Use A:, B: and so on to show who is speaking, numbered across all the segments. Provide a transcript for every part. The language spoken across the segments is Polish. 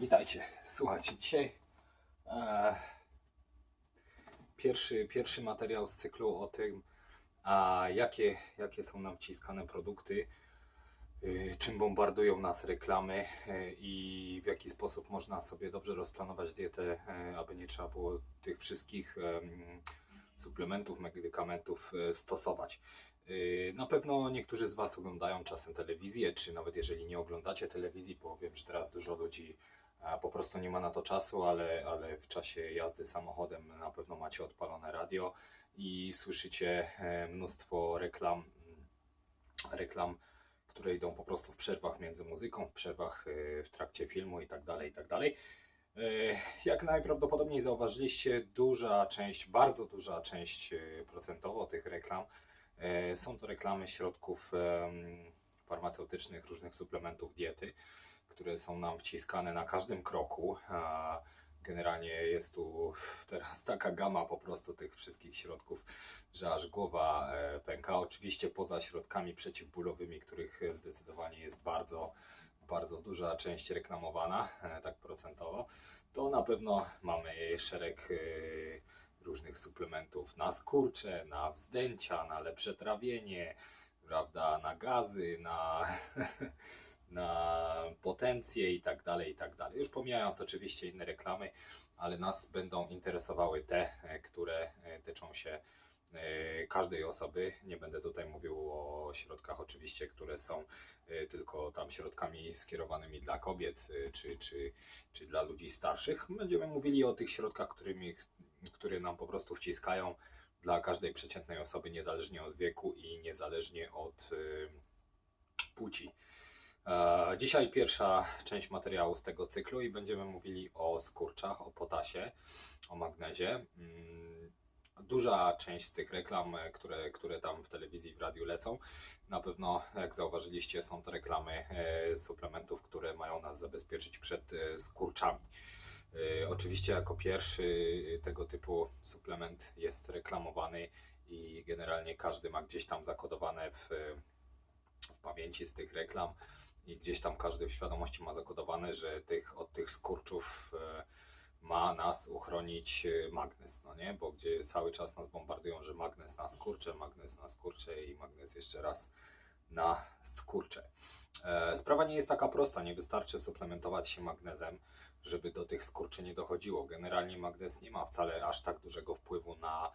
A: Witajcie. Słuchajcie, dzisiaj e, pierwszy, pierwszy materiał z cyklu o tym, a jakie, jakie są nam wciskane produkty, y, czym bombardują nas reklamy y, i w jaki sposób można sobie dobrze rozplanować dietę, e, aby nie trzeba było tych wszystkich em, suplementów, medykamentów e, stosować. Y, Na pewno niektórzy z Was oglądają czasem telewizję, czy nawet jeżeli nie oglądacie telewizji, bo wiem, że teraz dużo ludzi po prostu nie ma na to czasu, ale, ale w czasie jazdy samochodem na pewno macie odpalone radio i słyszycie e, mnóstwo reklam, reklam, które idą po prostu w przerwach między muzyką, w przerwach e, w trakcie filmu i tak dalej, i tak. E, Jak najprawdopodobniej zauważyliście, duża część, bardzo duża część procentowo tych reklam są to reklamy środków farmaceutycznych, różnych suplementów diety, które są nam wciskane na każdym kroku. Generalnie jest tu teraz taka gama po prostu tych wszystkich środków, że aż głowa e, pęka. Oczywiście poza środkami przeciwbólowymi, których zdecydowanie jest bardzo, bardzo duża część reklamowana, e, tak procentowo, to na pewno mamy szereg e, różnych suplementów na skurcze, na wzdęcia, na lepsze trawienie, prawda, na gazy, na, na potencję i tak dalej, i tak dalej. Już pomijając oczywiście inne reklamy, ale nas będą interesowały te, e, które e, tyczą się e, każdej osoby. Nie będę tutaj mówił o środkach oczywiście, które są tylko tam środkami skierowanymi dla kobiet czy, czy, czy dla ludzi starszych. Będziemy mówili o tych środkach, którymi, które nam po prostu wciskają dla każdej przeciętnej osoby, niezależnie od wieku i niezależnie od y, płci. E, Dzisiaj pierwsza część materiału z tego cyklu i będziemy mówili o skurczach, o potasie, o magnezie. Mm, Duża część z tych reklam, e, które, które tam w telewizji, w radiu lecą, na pewno, jak zauważyliście, są to reklamy e, suplementów, które mają nas zabezpieczyć przed skurczami. E, Oczywiście jako pierwszy tego typu suplement jest reklamowany i generalnie każdy ma gdzieś tam zakodowane w, w pamięci z tych reklam i gdzieś tam każdy w świadomości ma zakodowane, że tych, od tych skurczów e, ma nas uchronić e, magnes, no nie? Bo gdzie cały czas nas bombardują, że magnes na skurcze, magnes na skurcze i magnes jeszcze raz na skurcze. E, Sprawa nie jest taka prosta, nie wystarczy suplementować się magnezem, żeby do tych skurczy nie dochodziło. Generalnie magnez nie ma wcale aż tak dużego wpływu na,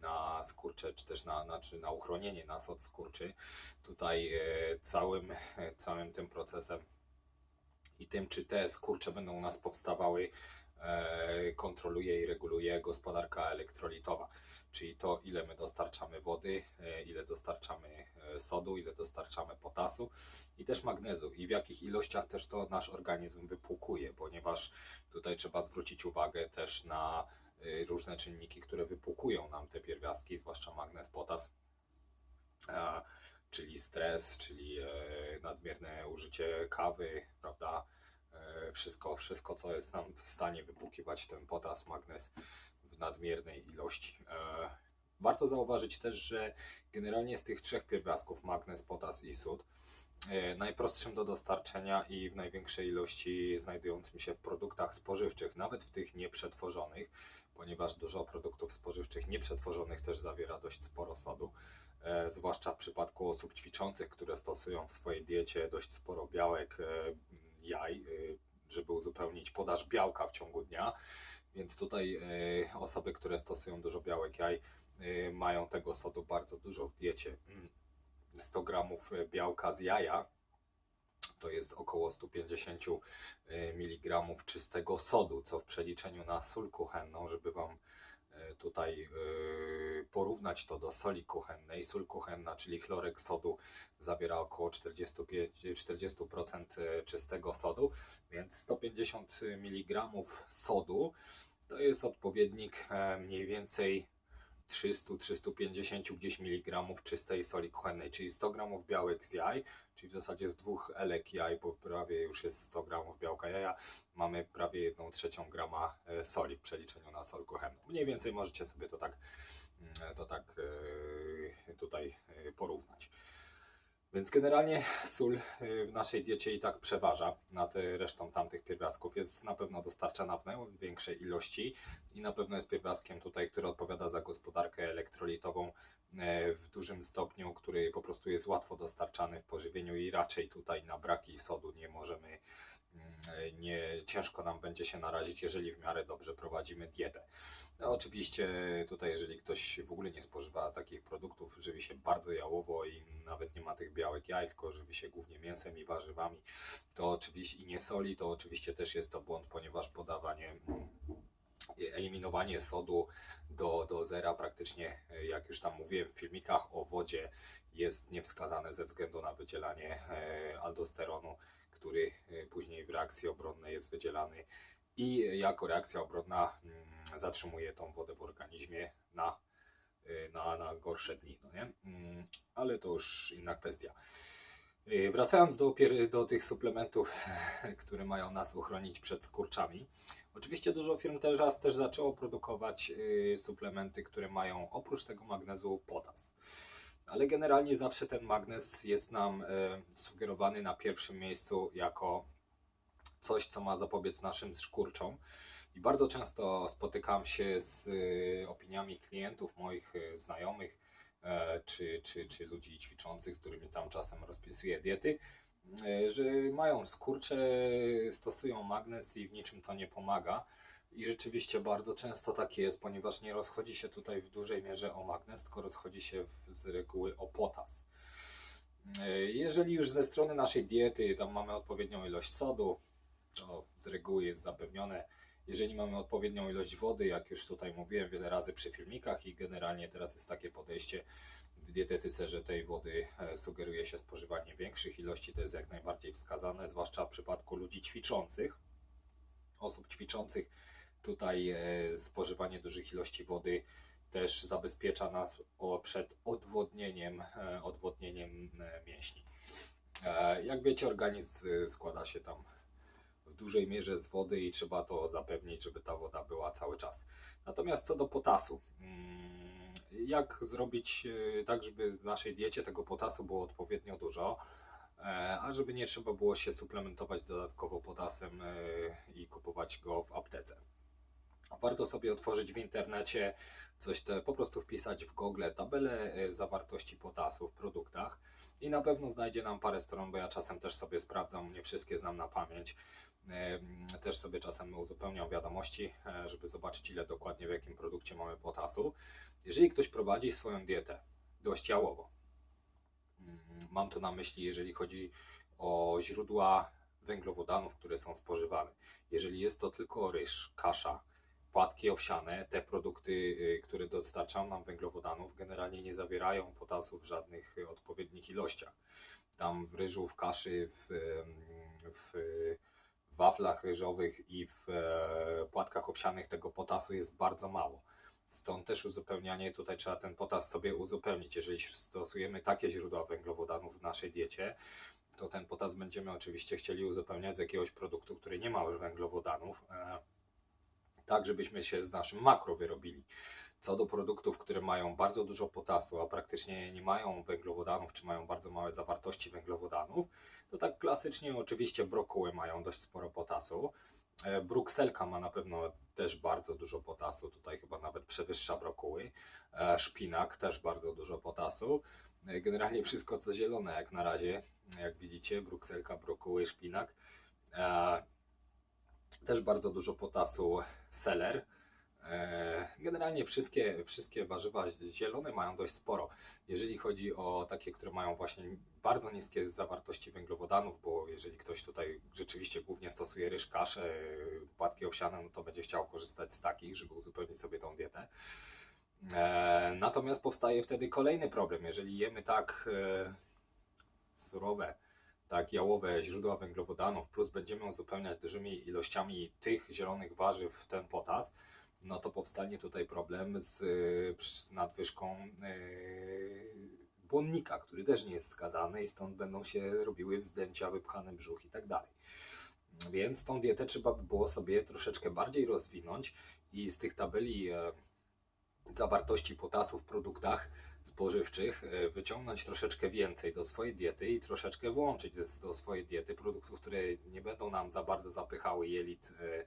A: na skurcze, czy też na, na, czy na uchronienie nas od skurczy. Tutaj e, całym, e, całym tym procesem i tym, czy te skurcze będą u nas powstawały, kontroluje i reguluje gospodarka elektrolitowa, czyli to, ile my dostarczamy wody, e, ile dostarczamy e, sodu, ile dostarczamy potasu i też magnezu. I w jakich ilościach też to nasz organizm wypłukuje, ponieważ tutaj trzeba zwrócić uwagę też na e, różne czynniki, które wypłukują nam te pierwiastki, zwłaszcza magnez, potas. E, czyli stres, czyli e, nadmierne użycie kawy, prawda? Wszystko, wszystko, co jest nam w stanie wypłukiwać ten potas, magnez w nadmiernej ilości. E, warto zauważyć też, że generalnie z tych trzech pierwiastków, magnez, potas i sód, e, najprostszym do dostarczenia i w największej ilości znajdującym się w produktach spożywczych, nawet w tych nieprzetworzonych, ponieważ dużo produktów spożywczych nieprzetworzonych też zawiera dość sporo sodu, e, zwłaszcza w przypadku osób ćwiczących, które stosują w swojej diecie dość sporo białek, jaj, żeby uzupełnić podaż białka w ciągu dnia. Więc tutaj e, osoby, które stosują dużo białek, jaj, e, mają tego sodu bardzo dużo w diecie. Mm. 100 gramów e, białka z jaja to jest około 150 mg czystego sodu, co w przeliczeniu na sól kuchenną, żeby Wam tutaj porównać to do soli kuchennej. Sól kuchenna, czyli chlorek sodu, zawiera około 45, 40% czystego sodu, więc 150 mg sodu to jest odpowiednik e, mniej więcej 300-350 gdzieś miligramów czystej soli kuchennej, czyli 100 gramów białek z jaj, czyli w zasadzie z dwóch elek jaj, bo prawie już jest 100 gramów białka jaja, mamy prawie 1 trzecią grama e, soli w przeliczeniu na sol kuchenną. Mniej więcej możecie sobie to tak, mm, to tak e, tutaj e, porównać. Więc generalnie sól y, w naszej diecie i tak przeważa nad resztą tamtych pierwiastków. Jest na pewno dostarczana w największej ilości i na pewno jest pierwiastkiem tutaj, który odpowiada za gospodarkę elektrolitową e, w dużym stopniu, który po prostu jest łatwo dostarczany w pożywieniu i raczej tutaj na braki sodu nie możemy, nie, ciężko nam będzie się narazić, jeżeli w miarę dobrze prowadzimy dietę. No, oczywiście tutaj, jeżeli ktoś w ogóle nie spożywa takich produktów, żywi się bardzo jałowo i nawet nie ma tych białek jaj, tylko żywi się głównie mięsem i warzywami, to oczywiście i nie soli, to oczywiście też jest to błąd, ponieważ podawanie mm, eliminowanie sodu do, do zera praktycznie, jak już tam mówiłem w filmikach o wodzie, jest niewskazane ze względu na wydzielanie e, aldosteronu, który e, później w reakcji obronnej jest wydzielany i jako reakcja obronna mm, zatrzymuje tą wodę w organizmie na, e, na, na gorsze dni. No nie? Mm, Ale to już inna kwestia. E, Wracając do, do tych suplementów, które mają nas uchronić przed skurczami. Oczywiście dużo firm teraz też zaczęło produkować suplementy, które mają oprócz tego magnezu potas. Ale generalnie zawsze ten magnez jest nam y, sugerowany na pierwszym miejscu jako coś, co ma zapobiec naszym skurczom. I bardzo często spotykam się z y, opiniami klientów, moich y, znajomych, e, czy, czy, czy ludzi ćwiczących, z którymi tam czasem rozpisuję diety, e, że mają skurcze, stosują magnez i w niczym to nie pomaga. I rzeczywiście bardzo często tak jest, ponieważ nie rozchodzi się tutaj w dużej mierze o magnez, tylko rozchodzi się w, z reguły o potas. E, Jeżeli już ze strony naszej diety tam mamy odpowiednią ilość sodu, to z reguły jest zapewnione. Jeżeli mamy odpowiednią ilość wody, jak już tutaj mówiłem wiele razy przy filmikach i generalnie teraz jest takie podejście w dietetyce, że tej wody e, sugeruje się spożywanie większych ilości, to jest jak najbardziej wskazane, zwłaszcza w przypadku ludzi ćwiczących, osób ćwiczących. Tutaj e, spożywanie dużych ilości wody też zabezpiecza nas przed odwodnieniem, e, odwodnieniem e, mięśni. Jak wiecie, organizm składa się tam w dużej mierze z wody i trzeba to zapewnić, żeby ta woda była cały czas. Natomiast co do potasu, mm, jak zrobić tak, żeby w naszej diecie tego potasu było odpowiednio dużo, a żeby nie trzeba było się suplementować dodatkowo potasem i kupować go w aptece. Warto sobie otworzyć w internecie coś te, po prostu wpisać w Google tabelę e, zawartości potasu w produktach i na pewno znajdzie nam parę stron, bo ja czasem też sobie sprawdzam, nie wszystkie znam na pamięć. Też sobie czasem uzupełniam wiadomości, e, żeby zobaczyć ile dokładnie w jakim produkcie mamy potasu. Jeżeli ktoś prowadzi swoją dietę dość jałowo, mam tu na myśli, jeżeli chodzi o źródła węglowodanów, które są spożywane. Jeżeli jest to tylko ryż, kasza, płatki owsiane, te produkty, y, które dostarczają nam węglowodanów, generalnie nie zawierają potasu w żadnych odpowiednich ilościach. Tam w ryżu, w kaszy, w, w waflach ryżowych i w e, płatkach owsianych tego potasu jest bardzo mało. Stąd też uzupełnianie, tutaj trzeba ten potas sobie uzupełnić. Jeżeli stosujemy takie źródła węglowodanów w naszej diecie, to ten potas będziemy oczywiście chcieli uzupełniać z jakiegoś produktu, który nie ma już węglowodanów. Tak żebyśmy się z naszym makro wyrobili. Co do produktów, które mają bardzo dużo potasu, a praktycznie nie mają węglowodanów, czy mają bardzo małe zawartości węglowodanów, to tak klasycznie oczywiście brokuły mają dość sporo potasu. E, Brukselka ma na pewno też bardzo dużo potasu, tutaj chyba nawet przewyższa brokuły. E, Szpinak też bardzo dużo potasu. E, Generalnie wszystko co zielone jak na razie, jak widzicie, brukselka, brokuły, szpinak. Też bardzo dużo potasu seler. E, Generalnie wszystkie, wszystkie warzywa zielone mają dość sporo. Jeżeli chodzi o takie, które mają właśnie bardzo niskie zawartości węglowodanów, bo jeżeli ktoś tutaj rzeczywiście głównie stosuje ryż, kaszę, płatki owsiane, no to będzie chciał korzystać z takich, żeby uzupełnić sobie tą dietę. E, Natomiast powstaje wtedy kolejny problem. Jeżeli jemy tak e, surowe, tak jałowe źródła węglowodanów, plus będziemy uzupełniać dużymi ilościami tych zielonych warzyw w ten potas, no to powstanie tutaj problem z przy- nadwyżką y, błonnika, który też nie jest skazany i stąd będą się robiły wzdęcia, wypchany brzuch i tak dalej. Więc tą dietę trzeba by było sobie troszeczkę bardziej rozwinąć i z tych tabeli e, zawartości potasu w produktach spożywczych e, wyciągnąć troszeczkę więcej do swojej diety i troszeczkę włączyć do swojej diety produktów, które nie będą nam za bardzo zapychały jelit e,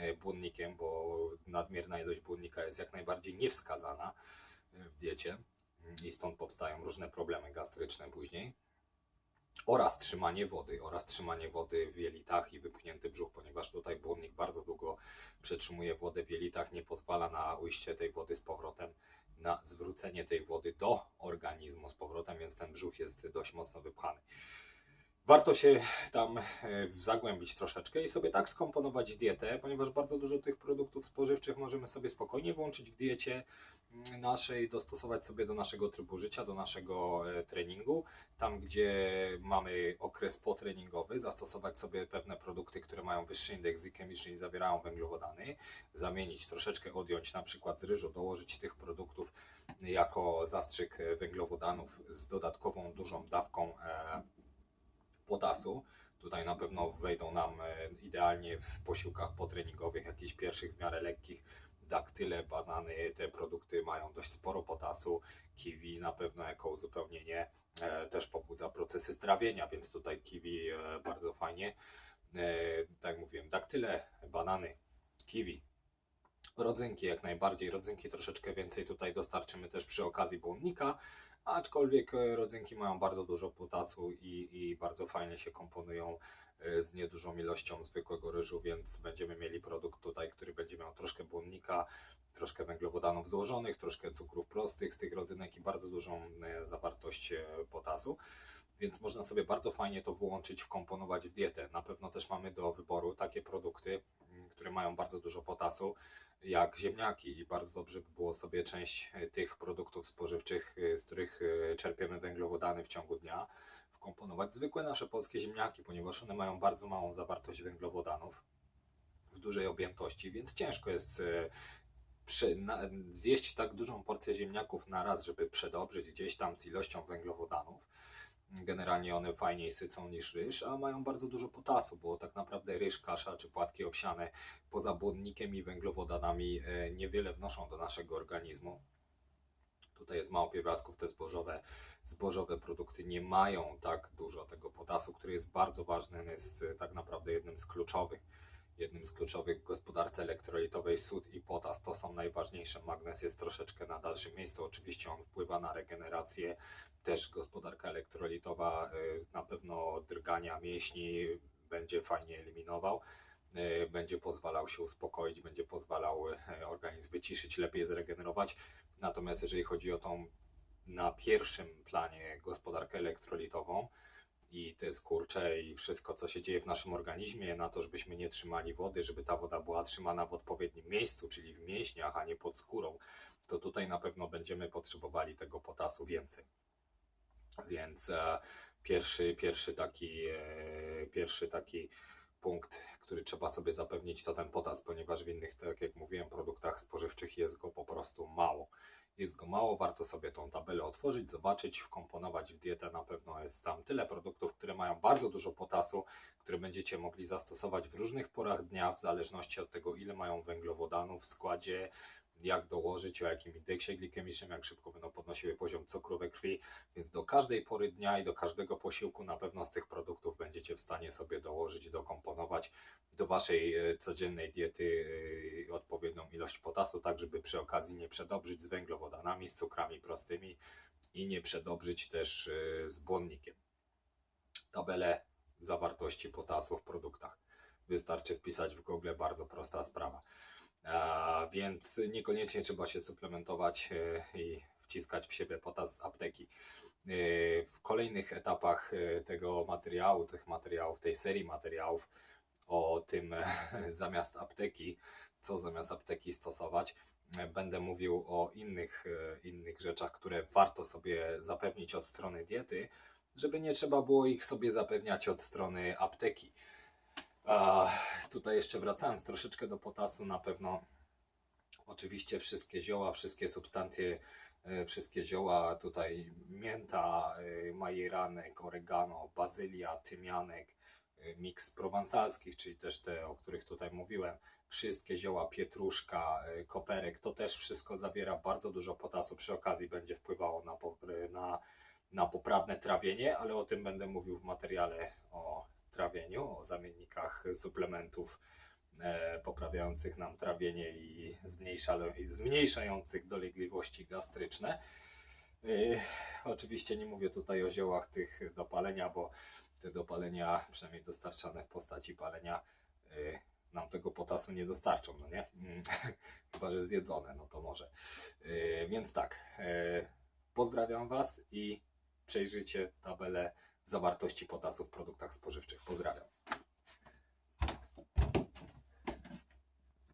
A: e, błonnikiem, bo nadmierna ilość błonnika jest jak najbardziej niewskazana w diecie i stąd powstają różne problemy gastryczne później. Oraz trzymanie wody, oraz trzymanie wody w jelitach i wypchnięty brzuch, ponieważ tutaj błonnik bardzo długo przetrzymuje wodę w jelitach, nie pozwala na ujście tej wody z powrotem, na zwrócenie tej wody do organizmu z powrotem, więc ten brzuch jest dość mocno wypchany. Warto się tam e, zagłębić troszeczkę i sobie tak skomponować dietę, ponieważ bardzo dużo tych produktów spożywczych możemy sobie spokojnie włączyć w diecie naszej, dostosować sobie do naszego trybu życia, do naszego e, treningu. Tam, gdzie mamy okres potreningowy, zastosować sobie pewne produkty, które mają wyższy indeks glikemiczny i zawierają węglowodany, zamienić, troszeczkę odjąć na przykład z ryżu, dołożyć tych produktów jako zastrzyk węglowodanów z dodatkową dużą dawką e, potasu. Tutaj na pewno wejdą nam e, idealnie w posiłkach potreningowych, jakichś pierwszych w miarę lekkich, daktyle, banany, te produkty mają dość sporo potasu, kiwi na pewno jako uzupełnienie e, też pobudza procesy strawienia, więc tutaj kiwi e, bardzo fajnie. E, tak jak mówiłem, daktyle, banany, kiwi, rodzynki jak najbardziej, rodzynki troszeczkę więcej tutaj dostarczymy też przy okazji błonnika, aczkolwiek rodzynki mają bardzo dużo potasu i, i bardzo fajnie się komponują z niedużą ilością zwykłego ryżu, więc będziemy mieli produkt tutaj, który będzie miał troszkę błonnika, troszkę węglowodanów złożonych, troszkę cukrów prostych z tych rodzynek i bardzo dużą e, zawartość e, potasu. Więc można sobie bardzo fajnie to włączyć, wkomponować w dietę. Na pewno też mamy do wyboru takie produkty, m, które mają bardzo dużo potasu, jak ziemniaki i bardzo dobrze by było sobie część tych produktów spożywczych, z których czerpiemy węglowodany w ciągu dnia, wkomponować zwykłe nasze polskie ziemniaki, ponieważ one mają bardzo małą zawartość węglowodanów w dużej objętości, więc ciężko jest e, przy, na, zjeść tak dużą porcję ziemniaków na raz, żeby przedobrzyć gdzieś tam z ilością węglowodanów. Generalnie one fajniej sycą niż ryż, a mają bardzo dużo potasu, bo tak naprawdę ryż, kasza czy płatki owsiane poza błonnikiem i węglowodanami e, niewiele wnoszą do naszego organizmu. Tutaj jest mało pierwiastków, te zbożowe, zbożowe produkty nie mają tak dużo tego potasu, który jest bardzo ważny, on jest e, tak naprawdę jednym z kluczowych jednym z kluczowych w gospodarce elektrolitowej sód i potas to są najważniejsze. Magnez jest troszeczkę na dalszym miejscu. Oczywiście on wpływa na regenerację. Też gospodarka elektrolitowa y, na pewno drgania mięśni będzie fajnie eliminował. Y, Będzie pozwalał się uspokoić, będzie pozwalał y, organizm wyciszyć, lepiej zregenerować. Natomiast jeżeli chodzi o tą na pierwszym planie gospodarkę elektrolitową, i te skurcze i wszystko, co się dzieje w naszym organizmie, na to, żebyśmy nie trzymali wody, żeby ta woda była trzymana w odpowiednim miejscu, czyli w mięśniach, a nie pod skórą, to tutaj na pewno będziemy potrzebowali tego potasu więcej. Więc e, pierwszy, pierwszy, taki, e, pierwszy taki punkt, który trzeba sobie zapewnić, to ten potas, ponieważ w innych, tak jak mówiłem, produktach spożywczych jest go po prostu mało. Jest go mało, warto sobie tą tabelę otworzyć, zobaczyć, wkomponować w dietę. Na pewno jest tam tyle produktów, które mają bardzo dużo potasu, które będziecie mogli zastosować w różnych porach dnia, w zależności od tego, ile mają węglowodanów w składzie, jak dołożyć, o jakim indeksie glikemicznym, jak szybko będą podnosiły poziom cukru we krwi, więc do każdej pory dnia i do każdego posiłku na pewno z tych produktów będziecie w stanie sobie dołożyć, dokomponować do waszej e, codziennej diety e, odpowiednią ilość potasu, tak żeby przy okazji nie przedobrzyć z węglowodanami, z cukrami prostymi i nie przedobrzyć też e, z błonnikiem. Tabelę zawartości potasu w produktach. Wystarczy wpisać w Google, bardzo prosta sprawa. Więc niekoniecznie trzeba się suplementować e, i wciskać w siebie potas z apteki. E, W kolejnych etapach e, tego materiału, tych materiałów, tej serii materiałów o tym zamiast apteki, co zamiast apteki stosować, będę mówił o innych, innych rzeczach, które warto sobie zapewnić od strony diety, żeby nie trzeba było ich sobie zapewniać od strony apteki. A tutaj jeszcze wracając troszeczkę do potasu, na pewno oczywiście wszystkie zioła, wszystkie substancje, e, wszystkie zioła, tutaj mięta, e, majeranek, oregano, bazylia, tymianek, y, miks prowansalskich, czyli też te, o których tutaj mówiłem, wszystkie zioła, pietruszka, koperek, to też wszystko zawiera bardzo dużo potasu. Przy okazji będzie wpływało na, na, na poprawne trawienie, ale o tym będę mówił w materiale o trawieniu, o zamiennikach suplementów e, poprawiających nam trawienie i, zmniejsza, i zmniejszających dolegliwości gastryczne. Yy, oczywiście nie mówię tutaj o ziołach tych do palenia, bo te do palenia, przynajmniej dostarczane w postaci palenia, yy, nam tego potasu nie dostarczą, no nie? Mm, Chyba, że zjedzone, no to może. Więc tak, pozdrawiam Was i przejrzyjcie tabelę zawartości potasu w produktach spożywczych. Pozdrawiam.